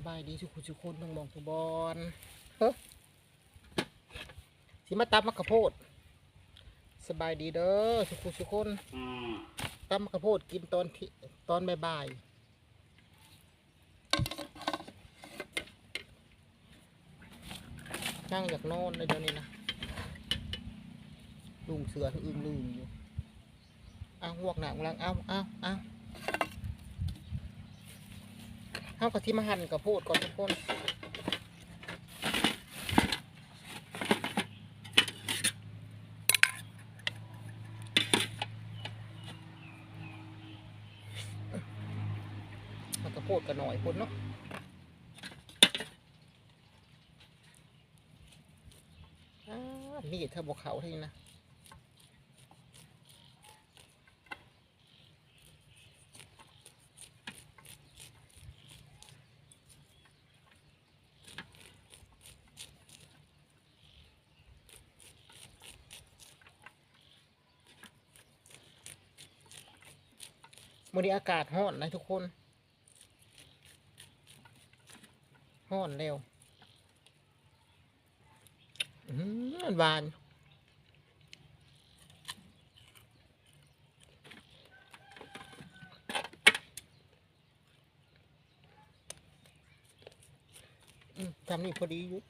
สบายดีสุขุสุคนต้องมองทุกบอลเฮ้สิมาตับมะกะโพด สบายดีเด้อสุขุสุคนตับมะกะโพดกินตอนที่ตอนบ่ายๆนั่งอยากนอนเลยเดี๋ยวนี้นะลุงเสืออึ้งลืมอยู่อ้าวหวกหนังลังอ้าวอ้าวอ้าว เฮากับที่มาหั่นกระโพดก่อนทุกคนมันก็โพดกันหน่อยพุ่นเนาะอ่ามีดเธอบอกเขาให้นะ วันนี้อากาศร้อนนะทุกคนร้อนเร็วอืมหวานทำนี่พอดีอยู่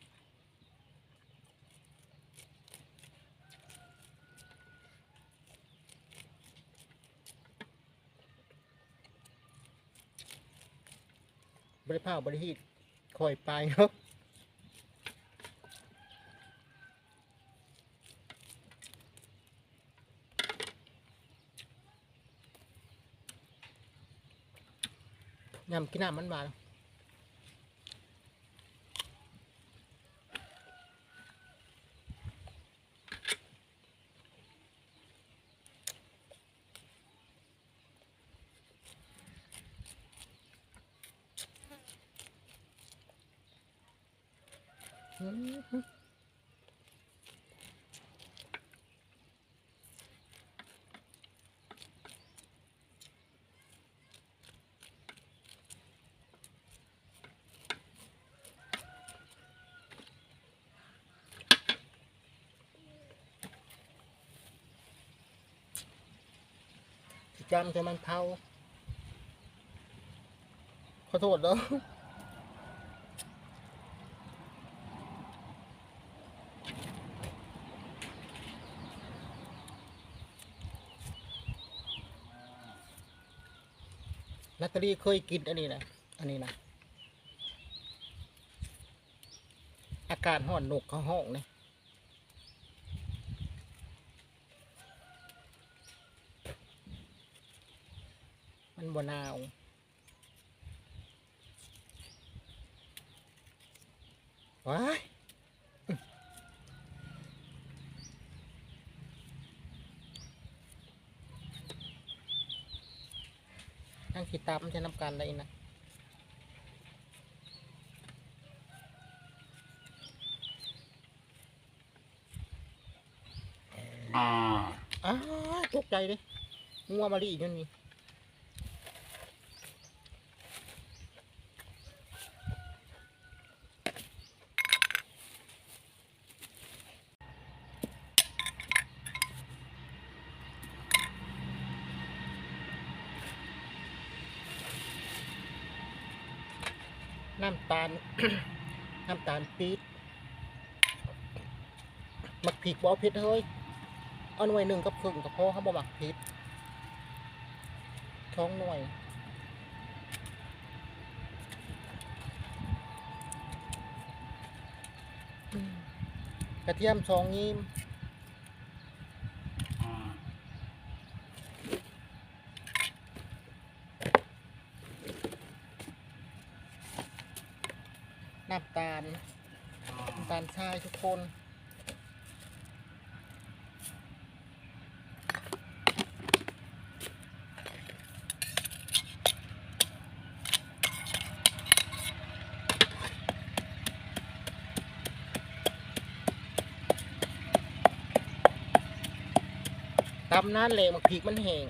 บริภาพบริฮิตคอยไปเนาะยำกินน้ำมันหวาน จำแต่มันเผาขอโทษเด้อ นัตตาลีเคยกินอันนี้นะอันนี้นะอากาศห้อนหนกเขาห้องเนี่ยมันบนาวว้าย นั่งขีดตามมันจะนำกันอะไรนะอ้าวตกใจเลยงัวมาลีอยู่นี่น้ำตาล น้ำตาลปี๊บมักผิกบอเผ็ดเฮ้ยเอาหน่วยหนึ่งกับครึ่งกับพ่อเขาบ่หมักพิษท้องหน่วยกระเทียมสองยิ้มน้ำตาล น้ำตาลทรายทุกคน ตำน้านเลมันพริกมันแห้ง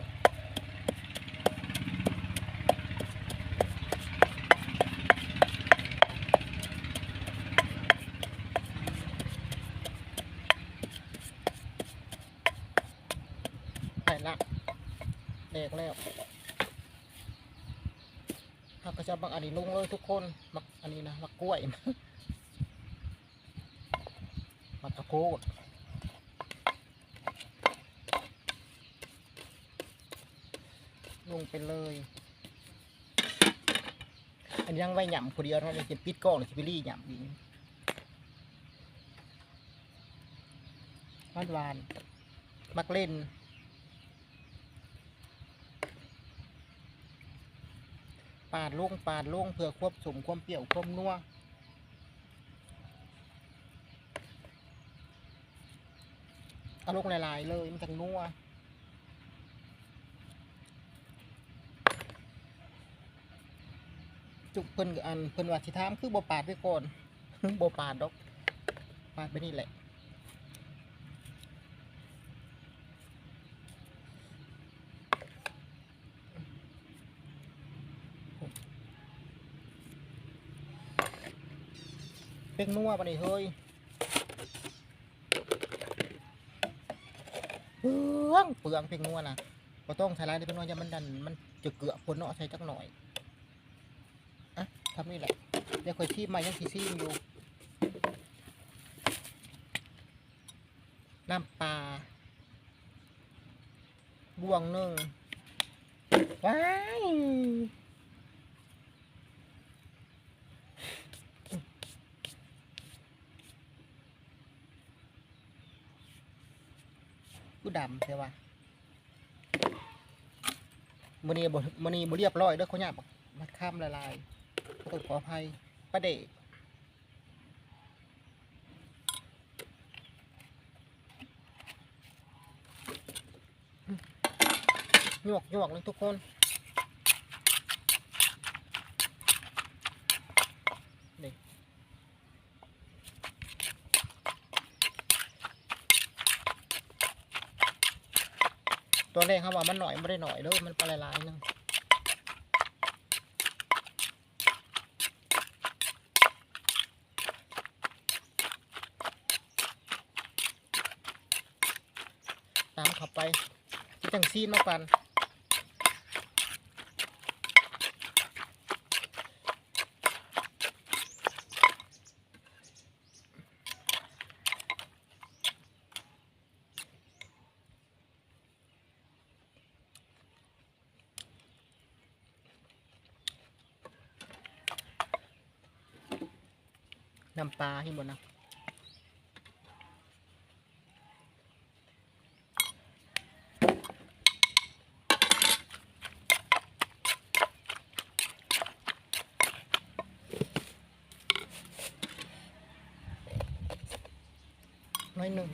ตกแล้วเราก็จะบังอันนี้ลงเลยทุกคนมักอันนี้นะมักกล้วยมักกระโพดลงไปเลย อันนี้ยังไว้หย่ำคนเดียวเท่านั้นจะปิดกล้องหรือจะไปรีหย่ำอีกหวานหวาน มักเล่น ปาดลงปาดลงเพื่อควบสมความเปรี้ยวความนัวเอาลงหลายๆเลยมันจังนัวจุกเพิ่นอันเพิ่นว่าสิถามคือบ่ปาดไว้ก่อนบ่ปาดดอก ปาดไปนี่แหละ เป็นนัวปะนี่เฮ้ยเปลืองเปลืองเพลงนัวนะก็ต้องใช้ร้ายในเพลงนัวอย่ามันดันมันจะเกลือคนเนาะใช้จักหน่อยอะทำนี่แหละเดี๋ยวคอยซีมมายังสีซีมอยู่น้ำปลาบวงหนึ่งว้าย กูดำใช่ปะมันนี่บมันนี่บเรียบร้อยเด้อเขาเนี่ยบมัดข้ามละลายต้องขออภัยประเดะหยวกหยวกเลยทุกคน ตัวแรกเขาว่ามันหน่อยไม่ได้หน่อยเลยมันปลายลายๆนึงตามเข้าไปที่จังซีนมากัน น้ำปลาให้หมดนะน้อยหนึ่ง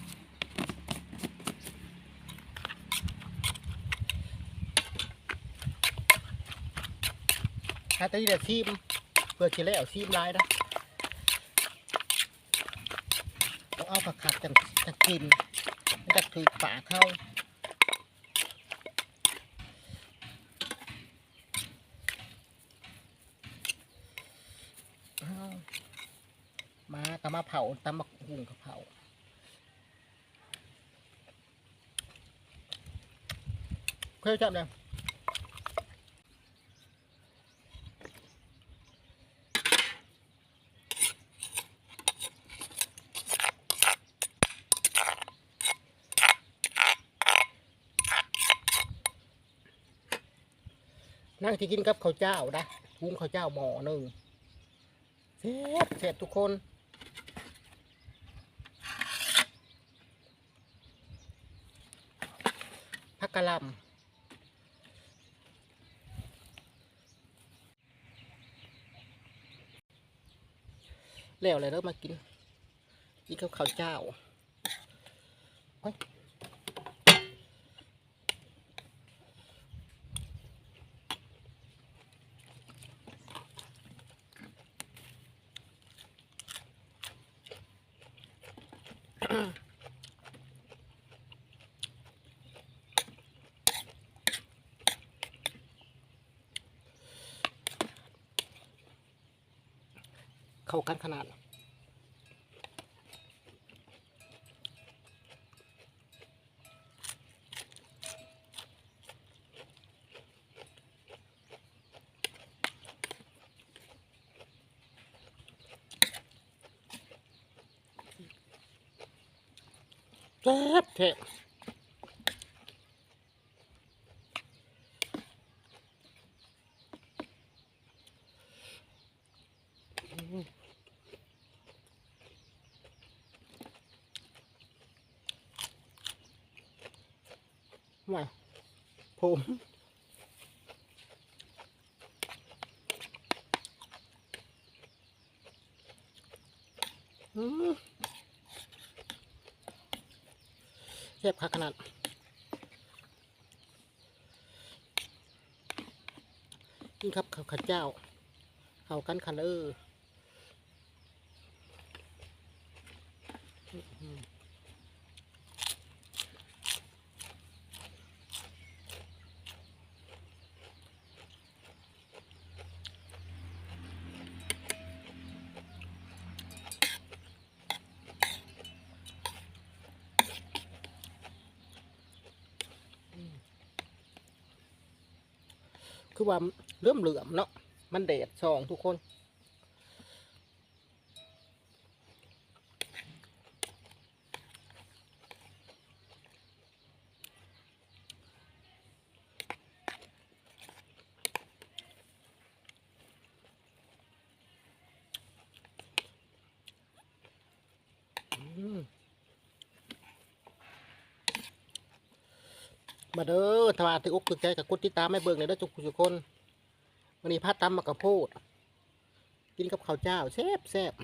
ถ้าตีเดี๋ยวซีมเพื่อจะแล้วซีมลายนะ ต้อง เอาผักขัดจังจะกินจะถือปากเข้าเามาก็มาเผาตำบักหุ่งกับเผาเคยจับเลย กินกับข้าวเจ้านะพุงข้าวเจ้าหม้อหนึ่งเสร็จเสร็จทุกคนพักกะหลำแล้วอะไรเริ่มมากินกินกับข้าวเจ้า เข้ากันขนาด แซ่บแท้อืมว่าผมอืมแซ่บคักขนาดกินครับข้าวขาเจ้าเข้ากันคันเอออืม คือว่าเริ่มเหลื่อมเนาะมันแดดสองทุกคน อืม มาเด้อถ้าว่าถืออกถือใจกับกดติดตามไม่เบิ่งเลยเด้อทุกทุกคนวันนี้พาตำมากระโพดกินกับข้าวเจ้าแซ่บแซ่บ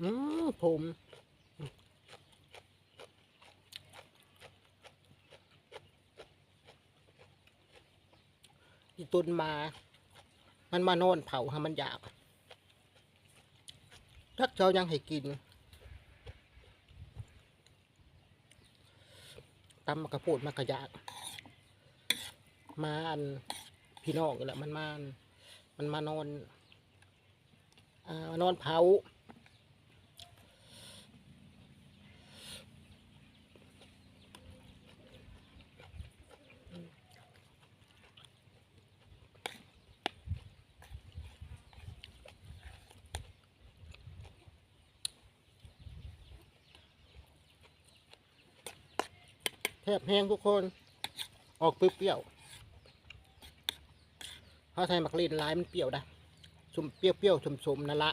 อืมผมอีตุนมา มันมานอนเผาให้มันอยาก ทักเจ้ายังให้กินตำมากระโพดมากระยากมาอันพี่น้องนี่แหละมันมามันมานอนอ่านอนเผา แทบแห้งทุกคน ออกเปรี้ยวๆถ้าใส่หมักลีนลายมันเปรี้ยวนะชุ่มเปรี้ยวๆชุ่มๆนั่นละ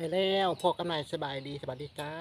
ไปแล้วพอกันใหม่สบายดีสวัสดีจ้า